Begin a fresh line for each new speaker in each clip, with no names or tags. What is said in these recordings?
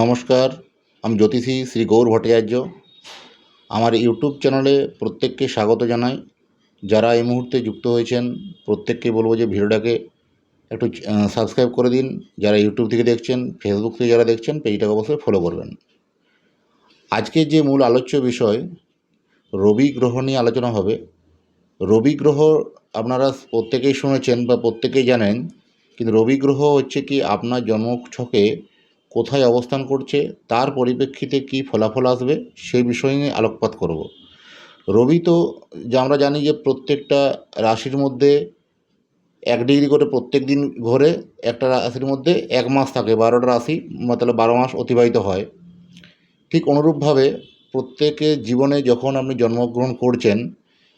নমস্কার, আমি জ্যোতিষী শ্রী গৌর ভট্টাচার্য। আমার ইউটিউব চ্যানেলে প্রত্যেককে স্বাগত জানাই। যারা এই মুহূর্তে যুক্ত হয়েছেন, প্রত্যেককে বলব যে ভিডিওটাকে একটু সাবস্ক্রাইব করে দিন। যারা ইউটিউব থেকে দেখছেন ফেসবুক থেকে যারা দেখছেন, পেজটাকে অবশ্যই ফলো করবেন। আজকে যে মূল আলোচ্য বিষয়, রবি গ্রহ নিয়ে আলোচনা হবে। রবি গ্রহ আপনারা প্রত্যেকেই শুনেছেন বা প্রত্যেকেই জানেন, কিন্তু রবি গ্রহ হচ্ছে কি আপনার জন্মছকে কোথায় অবস্থান করছে, তার পরিপ্রেক্ষিতে কী ফলাফল আসবে, সেই বিষয় নিয়ে আলোকপাত করব। রবি তো যা আমরা জানি যে প্রত্যেকটা রাশির মধ্যে এক ডিগ্রি করে প্রত্যেক দিন ঘোরে, একটা রাশির মধ্যে এক মাস থাকে, বারোটা রাশি মতলব বারো মাস অতিবাহিত হয়। ঠিক অনুরূপভাবে প্রত্যেকের জীবনে যখন আপনি জন্মগ্রহণ করছেন,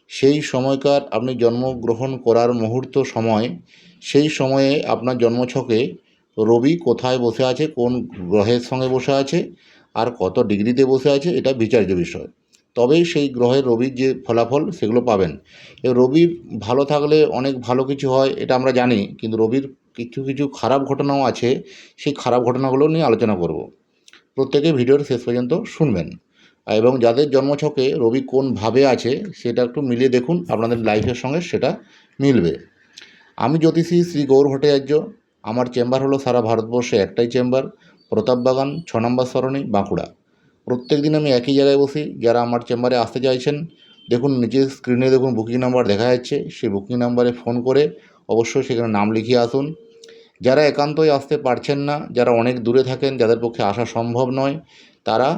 সেই সময়কার আপনি জন্মগ্রহণ করার মুহূর্ত সময়, সেই সময়ে আপনার জন্মছকে রবি কোথায় বসে আছে, কোন গ্রহের সঙ্গে বসে আছে, আর কত ডিগ্রিতে বসে আছে, এটা বিচার্য বিষয়। তবেই সেই গ্রহের রবির যে ফলাফল, সেগুলো পাবেন। রবির ভালো থাকলে অনেক ভালো কিছু হয়, এটা আমরা জানি, কিন্তু রবির কিছু কিছু খারাপ ঘটনাও আছে, সেই খারাপ ঘটনাগুলো নিয়ে আলোচনা করব। প্রত্যেকে ভিডিওর শেষ পর্যন্ত শুনবেন। এবং যাদের জন্মছকে রবি কোন ভাবে আছে, সেটা একটু মিলিয়ে দেখুন, আপনাদের লাইফের সঙ্গে সেটা মিলবে। আমি জ্যোতিষী শ্রী গৌর ভট্টাচার্য আমার চেম্বার হলো সারা ভারতবর্ষে একটাই চেম্বার প্রতাপবাগান ছ নম্বর সরণি, বাঁকুড়া। প্রত্যেক দিন আমি একই জায়গায় বসি, যারা আমার চেম্বারে আসতে চাইছেন, দেখুন নিচের স্ক্রিনে দেখুন বুকিং নাম্বার দেখা যাচ্ছে, সেই বুকিং নাম্বারে ফোন করে অবশ্যই সেখানে নাম লিখিয়ে আসুন। যারা একান্তই আসতে পারছেন না, যারা অনেক দূরে থাকেন, যাদের পক্ষে আসা সম্ভব নয়, তারা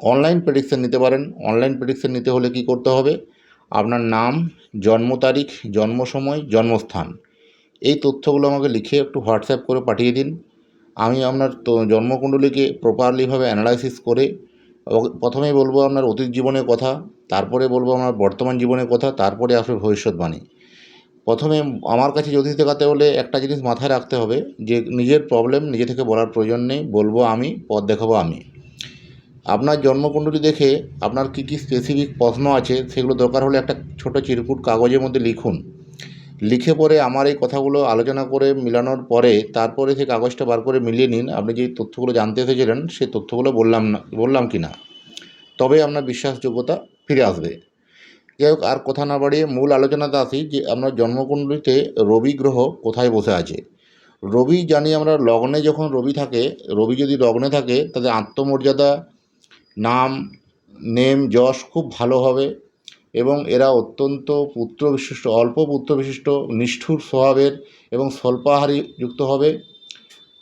অনলাইন প্রেডিকশন নিতে পারেন। অনলাইন প্রেডিকশন নিতে হলে কি করতে হবে? আপনার নাম, জন্ম তারিখ, জন্ম সময়, জন্মস্থান। এই তথ্যগুলো আমাকে লিখে একটু হোয়াটসঅ্যাপ করে পাঠিয়ে দিন। আমি আপনার জন্মকুণ্ডলীকে প্রপারলিভাবে অ্যানালাইসিস করে প্রথমেই বলব আপনার অতীত জীবনের কথা, তারপরে বলব আমার বর্তমান জীবনের কথা, তারপরে আসবে ভবিষ্যৎবাণী। প্রথমে আমার কাছে জ্যোতিষ দেখাতে হলে একটা জিনিস মাথায় রাখতে হবে, যে নিজের প্রবলেম নিজে থেকে বলার প্রয়োজন নেই, বলব আমি, পথ দেখাবো আমি। আপনার জন্মকুণ্ডলী দেখে আপনার কী কী স্পেসিফিক প্রশ্ন আছে, সেগুলো দরকার হলে একটা ছোটো চিরকুট কাগজের মধ্যে লিখুন। লিখে পরে আমার এই কথাগুলো আলোচনা করে মিলানোর পরে তারপরে সেই কাগজটা বার করে মিলিয়ে নিন, আপনি যে তথ্যগুলো জানতে এসেছিলেন সেই তথ্যগুলো বললাম না, বললাম কি না। তবে আপনার বিশ্বাসযোগ্যতা ফিরে আসবে। যাই হোক, আর কথা না বাড়িয়ে মূল আলোচনাতে আসি যে আপনার জন্মকুণ্ডলীতে রবি গ্রহ কোথায় বসে আছে। রবি জানি আমরা লগ্নে যখন রবি থাকে, রবি যদি লগ্নে থাকে তাদের আত্মমর্যাদা, নাম, নেম, যশ খুব ভালো হবে। এবং এরা অত্যন্ত পুত্র বিশিষ্ট অল্প পুত্র বিশিষ্ট নিষ্ঠুর স্বভাবের এবং স্বল্পাহারী যুক্ত হবে।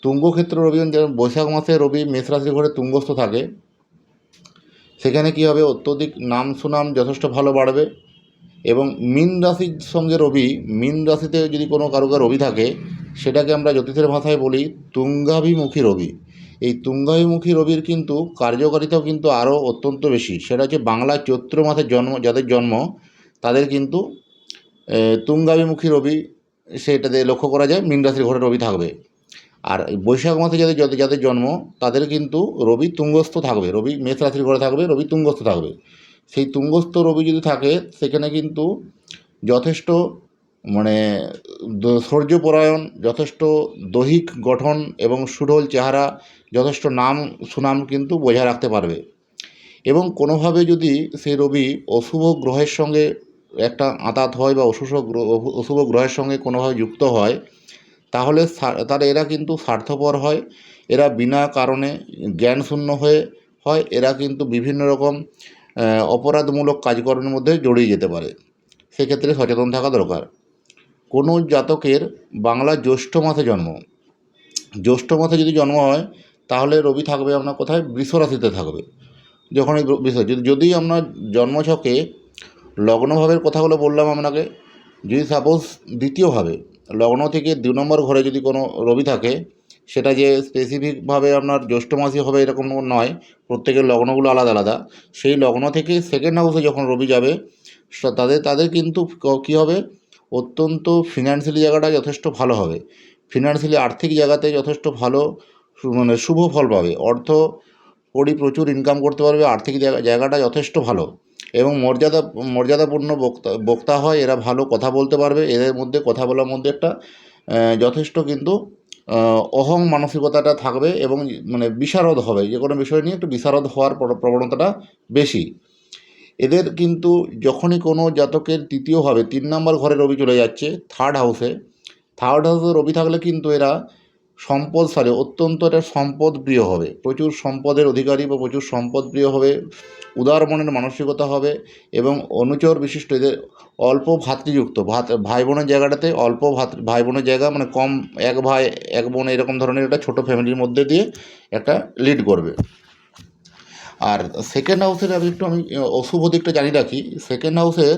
তুঙ্গক্ষেত্র রবি যেমন বৈশাখ মাসে রবি মেষ রাশির ঘরে তুঙ্গস্থ থাকে, সেখানে কী হবে? অত্যধিক নাম সুনাম যথেষ্ট ভালো বাড়বে এবং মিন রাশির সঙ্গে রবি, মিন রাশিতে যদি কোনো কারও রবি থাকে, সেটাকে আমরা জ্যোতিষের ভাষায় বলি তুঙ্গাভিমুখী রবি। এই তুঙ্গাভিমুখী রবির কিন্তু কার্যকারিতাও কিন্তু আরও অত্যন্ত বেশি। সেটা হচ্ছে বাংলা চৈত্র মাসের জন্ম, যাদের জন্ম, তাদের কিন্তু তুঙ্গাভিমুখী রবি সেটাতে লক্ষ্য করা যায়, মীন রাশির ঘরে রবি থাকবে। আর বৈশাখ মাসে যাদের যাদের জন্ম, তাদের কিন্তু রবি তুঙ্গস্থ থাকবে। রবি মেষ রাশির ঘরে থাকবে, রবি তুঙ্গস্থ থাকবে। সেই তুঙ্গস্থ রবি যদি থাকে, সেখানে কিন্তু যথেষ্ট মানে শৌর্যপরায়ণ, যথেষ্ট দৈহিক গঠন এবং সুঢল চেহারা যথেষ্ট নাম, সুনাম কিন্তু বজায় রাখতে পারবে। এবং কোনোভাবে যদি সেই রবি অশুভ গ্রহের সঙ্গে একটা আঁতাত হয় বা অশুভ গ্রহ, অশুভ গ্রহের সঙ্গে কোনোভাবে যুক্ত হয়, তাহলে তাহলে এরা কিন্তু স্বার্থপর হয়, এরা বিনা কারণে জ্ঞানশূন্য হয়ে হয়, এরা কিন্তু বিভিন্ন রকম অপরাধমূলক কাজকর্মের মধ্যে জড়িয়ে যেতে পারে। সেক্ষেত্রে সচেতন থাকা দরকার। কোনো জাতকের বাংলা জ্যৈষ্ঠ মাসে জন্ম। জ্যৈষ্ঠ মাসে যদি জন্ম হয় তাহলে রবি থাকবে আপনার কোথায়? বৃষ রাশিতে থাকবে। যখন এই যদি আপনার জন্মছকে লগ্নভাবের কথাগুলো বললাম আপনাকে, যদি সাপোজ দ্বিতীয়ভাবে, লগ্ন থেকে দু নম্বর ঘরে যদি কোনো রবি থাকে, সেটা যে স্পেসিফিকভাবে আপনার জ্যৈষ্ঠ মাসই হবে এরকম নয়, প্রত্যেকের লগ্নগুলো আলাদা আলাদা, সেই লগ্ন থেকে সেকেন্ড হাউসে যখন রবি যাবে তাদের তাদের কিন্তু ক- হবে? অত্যন্ত ফিনান্সিয়ালি জায়গাটা যথেষ্ট ভালো হবে। ফিনান্সিয়ালি আর্থিক জায়গাতে যথেষ্ট ভালো মানে শুভ ফল পাবে। অর্থ কড়ি প্রচুর ইনকাম করতে পারবে, আর্থিক জায়গা- জায়গাটা যথেষ্ট ভালো। এবং মর্যাদা, মর্যাদাপূর্ণ বক্তা বক্তা হয়, এরা ভালো কথা বলতে পারবে। এদের মধ্যে, কথা বলার মধ্যে একটা যথেষ্ট কিন্তু অহং মানসিকতাটা থাকবে এবং মানে বিশারদ হবে। যে কোনো বিষয় নিয়ে একটু বিশারদ হওয়ার প্রবণতাটা বেশি। এদের কিন্তু যখনই কোনো জাতকের তৃতীয়ভাবে তিন নম্বর ঘরে রবি চলে যাচ্ছে থার্ড হাউসে থার্ড হাউসে রবি থাকলে কিন্তু এরা সম্পদশালী অত্যন্ত এটা সম্পদ প্রিয় হবে। প্রচুর সম্পদের অধিকারী বা প্রচুর সম্পদ প্রিয় হবে, উদার মনের মানসিকতা হবে এবং অনুচর বিশিষ্ট এদের অল্প ভাতৃযুক্ত। ভাত ভাই বোনের জায়গাটাতে অল্প ভাত ভাই বোনের জায়গা মানে কম এক ভাই, এক বোন এরকম ধরনের একটা ছোটো ফ্যামিলির মধ্যে দিয়ে একটা লিড করবে। আর সেকেন্ড হাউসের আমি একটু, আমি অশুভ দিকটা জানি রাখি। সেকেন্ড হাউসের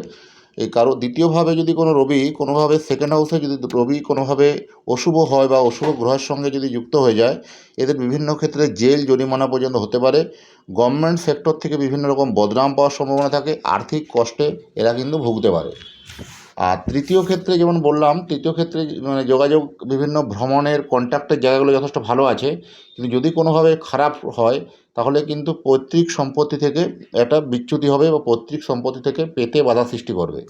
এই কারও দ্বিতীয়ভাবে যদি কোনো রবি কোনোভাবে সেকেন্ড হাউসে যদি রবি কোনোভাবে অশুভ হয় বা অশুভ গ্রহের সঙ্গে যদি যুক্ত হয়ে যায়, এদের বিভিন্ন ক্ষেত্রে জেল, জরিমানা পর্যন্ত হতে পারে। গভর্নমেন্ট সেক্টর থেকে বিভিন্ন রকম বদনাম পাওয়ার সম্ভাবনা থাকে। আর্থিক কষ্টে এরা কিন্তু ভুগতে পারে। আর তৃতীয় ক্ষেত্রে যেমন বললাম, তৃতীয় ক্ষেত্রে মানে যোগাযোগ বিভিন্ন ভ্রমণের কন্ট্যাক্টের জায়গাগুলো যথেষ্ট ভালো আছে। কিন্তু যদি কোনোভাবে খারাপ হয়, তাহলে কিন্তু পৈতৃক সম্পত্তি থেকে একটা বিচ্যুতি হবে বা পৈতৃক সম্পত্তি থেকে পেতে বাধা সৃষ্টি করবে।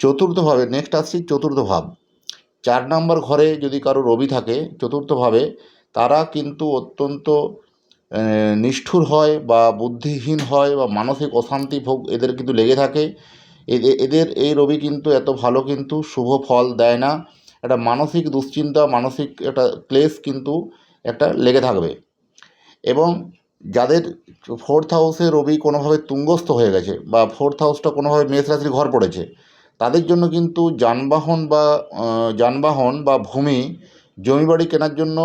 চতুর্থভাবে নেক্সট আসছি চতুর্থ ভাব। চার নম্বর ঘরে যদি কারও রবি থাকে, চতুর্থভাবে তারা কিন্তু অত্যন্ত নিষ্ঠুর হয় বা বুদ্ধিহীন হয় বা মানসিক অশান্তি ভোগ এদের কিন্তু লেগে থাকে। এদের এই রবি কিন্তু এত ভালো কিন্তু শুভ ফল দেয় না। একটা মানসিক দুশ্চিন্তা, মানসিক একটা ক্লেশ কিন্তু একটা লেগে থাকবে। এবং যাদের ফোর্থ হাউসে রবি কোনোভাবে তুঙ্গস্থ হয়ে গেছে বা ফোর্থ হাউসটা কোনোভাবে মেষ রাশির ঘর পড়েছে, তাদের জন্য কিন্তু যানবাহন বা যানবাহন বা ভূমি, জমি বাড়ি কেনার জন্য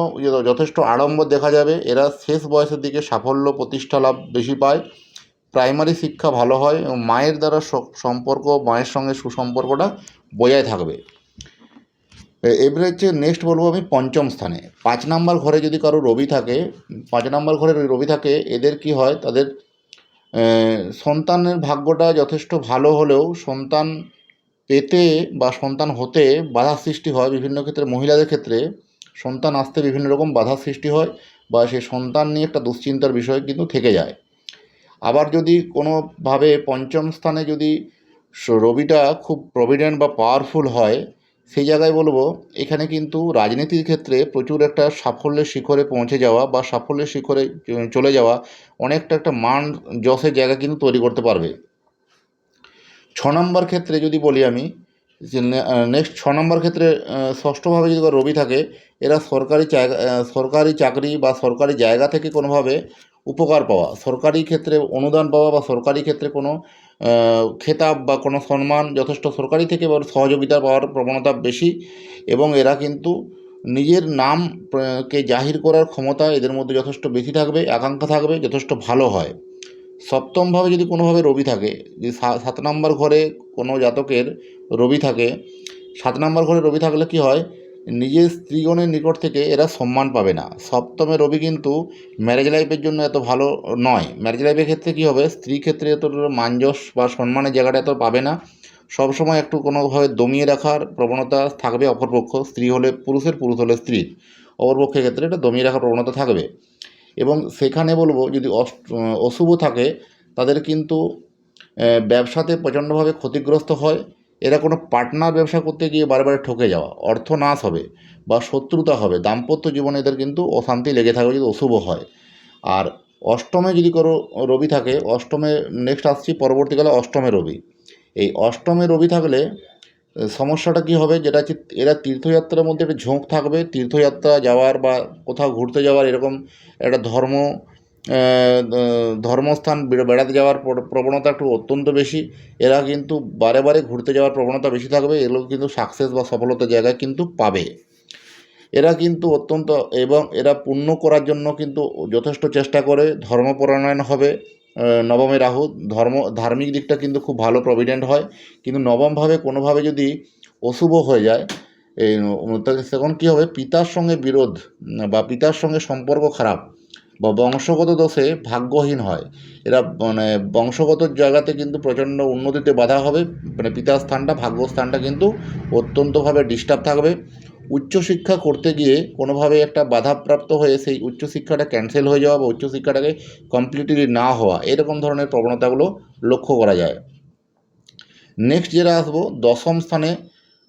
যথেষ্ট আড়ম্বর দেখা যাবে। এরা শেষ বয়সের দিকে সাফল্য, প্রতিষ্ঠা লাভ বেশি পায়। প্রাইমারি শিক্ষা ভালো হয় এবং মায়ের দ্বারা সম্পর্ক, মায়ের সঙ্গে সুসম্পর্কটা বজায় থাকবে। এবারে হচ্ছে নেক্সট বলব আমি পঞ্চম স্থানে। পাঁচ নাম্বার ঘরে যদি কারও রবি থাকে, পাঁচ নাম্বার ঘরে রবি থাকে, এদের কি হয়? তাদের সন্তানের ভাগ্যটা যথেষ্ট ভালো হলেও সন্তান পেতে বা সন্তান হতে বাধা সৃষ্টি হয়। বিভিন্ন ক্ষেত্রে মহিলাদের ক্ষেত্রে সন্তান আসতে বিভিন্ন রকম বাধা সৃষ্টি হয় বা সেই সন্তান নিয়ে একটা দুশ্চিন্তার বিষয় কিন্তু থেকে যায়। আবার যদি কোনোভাবে পঞ্চম স্থানে যদি রবিটা খুব প্রভিডেন্ট বা পাওয়ারফুল হয়, সেই জায়গায় বলব, এখানে কিন্তু রাজনীতির ক্ষেত্রে প্রচুর একটা সাফল্যের শিখরে পৌঁছে যাওয়া বা সাফল্যের শিখরে চলে যাওয়া অনেকটা একটা মান যশের জায়গা কিন্তু তৈরি করতে পারবে। ছ নম্বর ক্ষেত্রে যদি বলি আমি, যে নেক্সট ছ নম্বর ক্ষেত্রে ষষ্ঠভাবে যদি রবি থাকে, এরা সরকারি সরকারি চাকরি বা সরকারি জায়গা থেকে কোনোভাবে উপকার পাওয়া। সরকারি ক্ষেত্রে অনুদান পাওয়া বা সরকারি ক্ষেত্রে কোনো খেতাব বা কোনো সম্মান যথেষ্ট সরকারি থেকে সহযোগিতা পাওয়ার প্রবণতা বেশি এবং এরা কিন্তু নিজের নাম কে জাহির করার ক্ষমতা এদের মধ্যে যথেষ্ট বেশি থাকবে, আকাঙ্ক্ষা থাকবে, যথেষ্ট ভালো হয়। সপ্তমভাবে যদি কোনোভাবে রবি থাকে যে সা- সাত নম্বর ঘরে কোনো জাতকের রবি থাকে, সাত নম্বর ঘরে রবি থাকলে কি হয়? নিজের স্ত্রীগণের নিকট থেকে এরা সম্মান পাবে না। সপ্তমে রবি কিন্তু ম্যারেজ লাইফের জন্য এত ভালো নয়। ম্যারেজ লাইফের ক্ষেত্রে কী হবে? স্ত্রী ক্ষেত্রে এত মানজস বা সম্মানের জায়গাটা এত পাবে না। সবসময় একটু কোনোভাবে দমিয়ে রাখার প্রবণতা থাকবে অপরপক্ষ। স্ত্রী হলে পুরুষের, পুরুষ হলে স্ত্রীর। অপরপক্ষের ক্ষেত্রে এটা দমিয়ে রাখার প্রবণতা থাকবে। এবং সেখানে বলব, যদি অশুভ থাকে, তাদের কিন্তু ব্যবসাতে প্রচণ্ডভাবে ক্ষতিগ্রস্ত হয়। এরা কোনো পার্টনার ব্যবসা করতে গিয়ে বারবার ঠকে যাওয়া অর্থ নাশ হবে বা শত্রুতা হবে, দাম্পত্য জীবনে এদের কিন্তু অশান্তি লেগে থাকবে যদি অশুভ হয়। আর অষ্টমে যদি কোনো রবি থাকে, অষ্টমে নেক্সট আসছি পরবর্তীকালে অষ্টমে রবি। এই অষ্টমে রবি থাকলে, সমস্যাটা কী হবে? যেটা হচ্ছে, এরা তীর্থযাত্রার মধ্যে একটা ঝোঁক থাকবে। তীর্থযাত্রা যাওয়ার বা কোথাও ঘুরতে যাওয়ার এরকম একটা ধর্ম ধর্মস্থান বেড়াতে যাওয়ার প্রবণতা একটু অত্যন্ত বেশি। এরা কিন্তু বারে বারে ঘুরতে যাওয়ার প্রবণতা বেশি থাকবে, এগুলো কিন্তু সাকসেস বা সফলতার জায়গায় কিন্তু পাবে। এরা কিন্তু অত্যন্ত এবং এরা পূর্ণ করার জন্য কিন্তু যথেষ্ট চেষ্টা করে। ধর্মপরায়ণ হবে নবমে রাহু। ধর্ম, ধার্মিক দিকটা কিন্তু খুব ভালো প্রভিডেন্ট হয়। কিন্তু নবমভাবে কোনোভাবে যদি অশুভ হয়ে যায় তখন কী হবে? পিতার সঙ্গে বিরোধ বা পিতার সঙ্গে সম্পর্ক খারাপ। বংশগত দোষে ভাগ্যহীন হয়। এরা মানে বংশগত জায়গাতে কিন্তু প্রচণ্ড উন্নতিতে বাধা হবে। মানে পিতার স্থানটা, ভাগ্যস্থানটা কিন্তু অত্যন্তভাবে ডিস্টার্ব থাকবে। উচ্চশিক্ষা করতে গিয়ে কোনোভাবে একটা বাধাপ্রাপ্ত হয়ে সেই উচ্চশিক্ষাটা ক্যান্সেল হয়ে যাওয়া বা উচ্চশিক্ষাটাকে কমপ্লিটলি না হওয়া, এরকম ধরনের প্রবণতাগুলো লক্ষ্য করা যায়। নেক্সট যেটা আসব, দশম স্থানে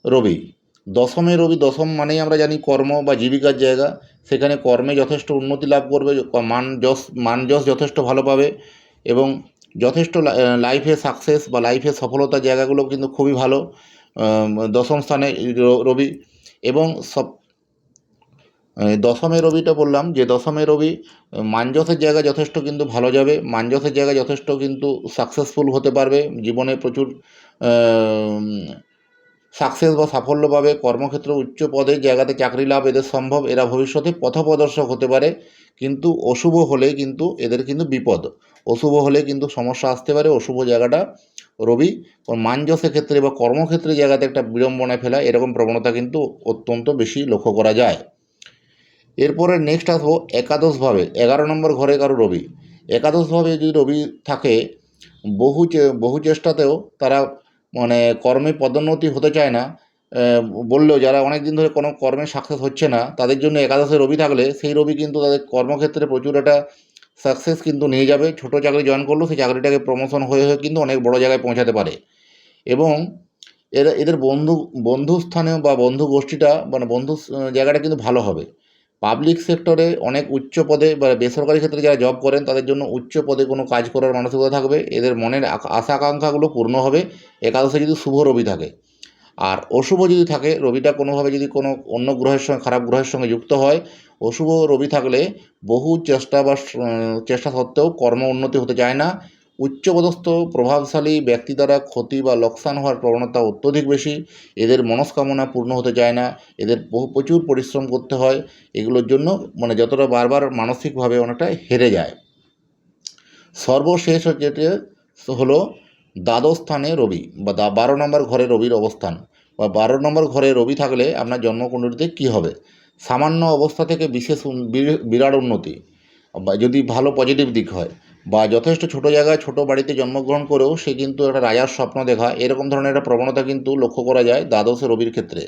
রবি। দশমে রবি, দশম মানেই আমরা জানি কর্ম বা জীবিকার জায়গা। সেখানে কর্মে যথেষ্ট উন্নতি লাভ করবে মান যশ মান যশ যথেষ্ট ভালো পাবে এবং যথেষ্ট লাইফে সাকসেস বা লাইফে সফলতার জায়গাগুলো কিন্তু খুবই ভালো দশম স্থানে রবি এবং সব দশমে রবিটা বললাম যে দশমে রবি মানজসের জায়গা যথেষ্ট কিন্তু ভালো যাবে মানজসের জায়গা যথেষ্ট কিন্তু সাকসেসফুল হতে পারবে, জীবনে প্রচুর সাকসেস বা সাফল্য পাবে। কর্মক্ষেত্রে উচ্চ পদে জায়গাতে চাকরি লাভ এদের সম্ভব। এরা ভবিষ্যতে পথপ্রদর্শক হতে পারে। কিন্তু অশুভ হলে কিন্তু এদের কিন্তু বিপদ। অশুভ হলে কিন্তু সমস্যা আসতে পারে। অশুভ জায়গাটা রবি। মানজসের ক্ষেত্রে বা কর্মক্ষেত্রে জায়গাতে একটা বিড়ম্বনায় ফেলা, এরকম প্রবণতা কিন্তু অত্যন্ত বেশি লক্ষ্য করা যায়। এরপরে নেক্সট আসব একাদশভাবে। এগারো নম্বর ঘরে কারও রবি। একাদশভাবে যদি রবি থাকে, বহু বহু চেষ্টাতেও তারা মানে কর্মে পদোন্নতি হতে চায় না বললেও যারা অনেক দিন ধরে কোনো কর্মে সাকসেস হচ্ছে না, তাদের জন্য একাদশে রবি থাকলে সেই রবি কিন্তু তাদের কর্মক্ষেত্রে প্রচুর একটা সাকসেস কিন্তু নিয়ে যাবে। ছোটো চাকরি জয়েন করলেও সেই চাকরিটাকে প্রমোশন হয়ে হয়ে কিন্তু অনেক বড় জায়গায় পৌঁছাতে পারে। এবং এরা, এদের বন্ধু বন্ধু স্থানে বা বন্ধু গোষ্ঠীটা মানে বন্ধু জায়গাটা কিন্তু ভালো হবে। পাবলিক সেক্টরে অনেক উচ্চ পদে বা বেসরকারি ক্ষেত্রে যারা জব করেন, তাদের জন্য উচ্চ পদে কোনো কাজ করার মানসিকতা থাকবে। এদের মনের আশা আকাঙ্ক্ষাগুলো পূর্ণ হবে। একাদশে যদি শুভ রবি থাকে, আর অশুভ যদি থাকে, রবিটা কোনোভাবে যদি কোনো অন্য গ্রহের সঙ্গে, খারাপ গ্রহের সঙ্গে যুক্ত হয়, অশুভ রবি থাকলে বহু চেষ্টা বা চেষ্টা সত্ত্বেও কর্ম উন্নতি হতে চায় না। উচ্চপদস্থ, প্রভাবশালী ব্যক্তি দ্বারা ক্ষতি বা লোকসান হওয়ার প্রবণতা অত্যধিক বেশি। এদের মনস্কামনা পূর্ণ হতে চায় না। এদের প্রচুর পরিশ্রম করতে হয়। এগুলোর জন্য মানে যতটা বারবার মানসিকভাবে অনেকটা হেরে যায়। সর্বশেষ যেটি হলো দ্বাদশ স্থানে রবি বা দা, বারো নম্বর ঘরে রবির অবস্থান। বা বারো নম্বর ঘরে রবি থাকলে আপনার জন্মকুণ্ডলিতে কী হবে? সামান্য অবস্থা থেকে বিশেষ বিরাট উন্নতি। বা যদি ভালো পজিটিভ দিক হয় বা যথেষ্ট ছোট জায়গায় ছোট বাড়িতে জন্মগ্রহণ করেও সে কিন্তু একটা রাজার স্বপ্ন দেখা, এরকম ধরনের একটা প্রবণতা কিন্তু লক্ষ্য করা যায় দ্বাদশে রবির ক্ষেত্রে।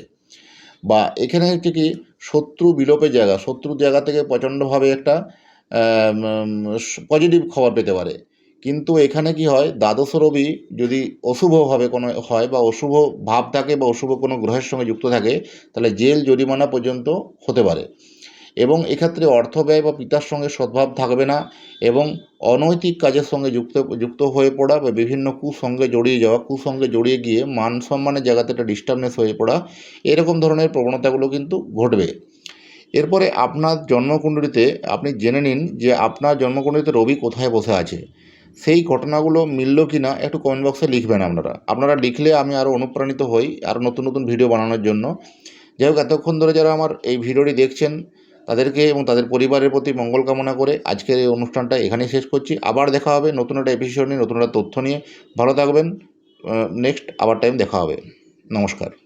বা এখানে হচ্ছে কি, শত্রু বিলোপের জায়গা, শত্রুর জায়গা থেকে প্রচণ্ডভাবে একটা পজিটিভ খবর পেতে পারে। কিন্তু এখানে কি হয়, দ্বাদশ রবি যদি অশুভভাবে কোনো হয় বা অশুভ ভাব থাকে বা অশুভ কোনো গ্রহের সঙ্গে যুক্ত থাকে, তাহলে জেল জরিমানা পর্যন্ত হতে পারে। এবং এক্ষেত্রে অর্থ ব্যয় বা পিতার সঙ্গে সদ্ভাব থাকবে না এবং অনৈতিক কাজের সঙ্গে যুক্ত যুক্ত হয়ে পড়া বা বিভিন্ন কুসঙ্গে জড়িয়ে যাওয়া, কুসঙ্গে জড়িয়ে গিয়ে মান সম্মানের জায়গাতে একটা ডিস্টার্বনেস হয়ে পড়া, এরকম ধরনের প্রবণতাগুলো কিন্তু ঘটবে। এরপরে আপনার জন্মকুণ্ডলিতে আপনি জেনে নিন যে আপনার জন্মকুণ্ডলিতে রবি কোথায় বসে আছে। সেই ঘটনাগুলো মিলল কি না একটু কমেন্ট বক্সে লিখবেন আপনারা। আপনারা লিখলে আমি আরও অনুপ্রাণিত হই আরও নতুন নতুন ভিডিও বানানোর জন্য। যাই হোক, এতক্ষণ ধরে যারা আমার এই ভিডিওটি দেখছেন তাদেরকে এবং তাদের পরিবারের প্রতি মঙ্গল কামনা করে আজকের এই অনুষ্ঠানটা এখানেই শেষ করছি। আবার দেখা হবে নতুন একটা এপিসোড নিয়ে, নতুন একটা তথ্য নিয়ে। ভালো থাকবেন। নেক্সট আবার টাইম দেখা হবে। নমস্কার।